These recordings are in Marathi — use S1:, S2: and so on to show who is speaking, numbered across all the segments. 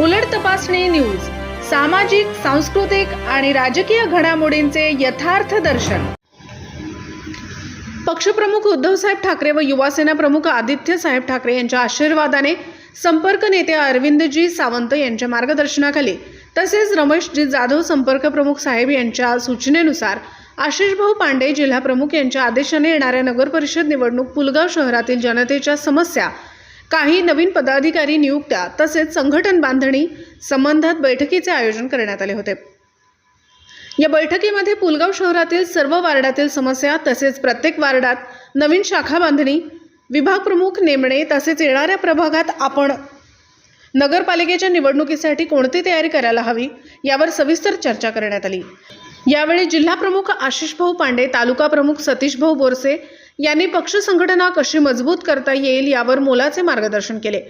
S1: उलट तपासणी न्यूज सामाजिक सांस्कृतिक आणि राजकीय घडामोडींचे यथार्थ दर्शन. पक्षप्रमुख उद्धवसाहेब ठाकरे व युवासेना प्रमुख आदित्य साहेब ठाकरे यांच्या आशीर्वादाने संपर्क नेते अरविंदजी सावंत यांच्या मार्गदर्शनाखाली तसेच रमेशजी जाधव संपर्क प्रमुख साहेब यांच्या सूचनेनुसार आशिषभाऊ पांडे जिल्हा प्रमुख यांच्या आदेशाने येणाऱ्या नगरपरिषद निवडणूक पुलगाव शहरातील जनतेच्या समस्या काही नवीन पदाधिकारी नियुक्त्या तसेच संघटन बांधणी संबंधात बैठकीचे आयोजन करण्यात आले होते. या बैठकीमध्ये पुलगाव शहरातील सर्व वार्डातील समस्या तसेच प्रत्येक वार्डात नवीन शाखा बांधणी विभाग प्रमुख नेमणे तसेच येणाऱ्या प्रभागात आपण नगरपालिकेच्या निवडणुकीसाठी कोणती तयारी करायला हवी यावर सविस्तर चर्चा करण्यात आली. यावेळी जिल्हा प्रमुख आशिष भाऊ पांडे तालुका प्रमुख सतीश भाऊ बोरसे यांनी पक्ष संघटना कशी मजबूत करता येईल यावर मोलाचे मार्गदर्शन केले.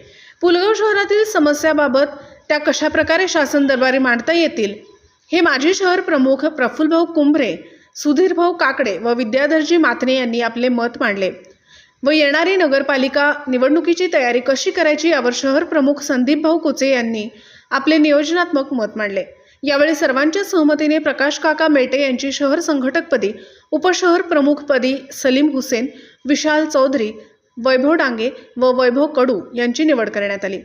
S1: पुलगाव शहरातील समस्याबाबत त्या कशाप्रकारे शासन दरबारी मांडता येतील? हे माजी शहर प्रमुख प्रफुल्लभाऊ कुंभरे सुधीरभाऊ काकडे व विद्याधरजी माथने यांनी आपले मत मांडले. व येणारी नगरपालिका निवडणुकीची तयारी कशी करायची यावर शहर प्रमुख संदीप भाऊ कुचे यांनी आपले नियोजनात्मक मत मांडले. यावेळी सर्वांच्या सहमतीने प्रकाश काका मेटे यांची शहर संघटकपदी उपशहर प्रमुखपदी सलीम हुसेन विशाल चौधरी वैभव डांगे व वैभव कडू यांची निवड करण्यात आली.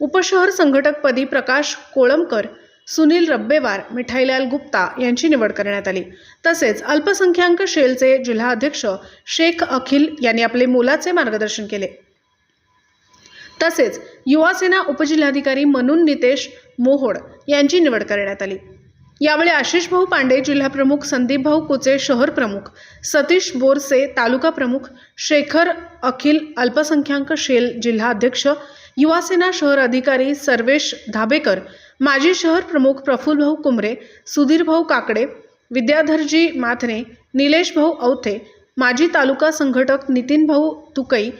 S1: उपशहर संघटकपदी प्रकाश कोळंबकर सुनील रब्बेवार मिठाईलाल गुप्ता यांची निवड करण्यात आली. तसेच अल्पसंख्याक शेलचे जिल्हाध्यक्ष शेख अखिल यांनी आपले मोलाचे मार्गदर्शन केले. तसेच युवासेना उपजिल्हाधिकारी मनून नितेश मोहोड यांची निवड करण्यात आली. यावेळी आशिष भाऊ पांडे जिल्हाप्रमुख संदीप भाऊ कुचे शहर प्रमुख सतीश बोरसे तालुका प्रमुख शेखर अखिल अल्पसंख्याक शेल जिल्हा अध्यक्ष युवासेना शहर अधिकारी सर्वेश धाबेकर माजी शहर प्रमुख प्रफुल्ल भाऊ कुमरे सुधीर भाऊ काकडे विद्याधरजी माथने निलेश भाऊ औथे माजी तालुका संघटक नितीन भाऊ तुकई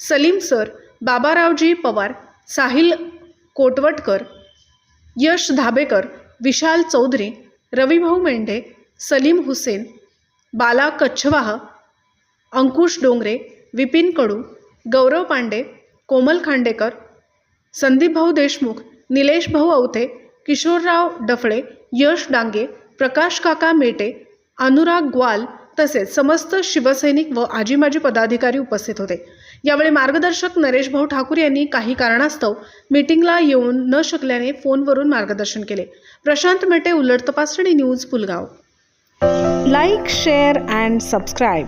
S1: सलीम सर बाबारावजी पवार साहिल कोटवटकर यश धाबेकर विशाल चौधरी रविभाऊ मेंढे सलीम हुसेन बाला कच्छवाह अंकुश डोंगरे विपिन कडू गौरव पांडे कोमल खांडेकर संदीपभाऊ देशमुख निलेश भाऊ औते किशोरराव डफळे यश डांगे प्रकाश काका मेटे अनुराग ग्वाल तसेच समस्त शिवसैनिक व आजी माजी पदाधिकारी उपस्थित होते. यावेळी मार्गदर्शक नरेश भाऊ ठाकूर यांनी काही कारणास्तव मीटिंगला येऊन न शकल्याने फोनवरून मार्गदर्शन केले. प्रशांत मेटे उलट तपासणी news Pulgaon. Like share and subscribe.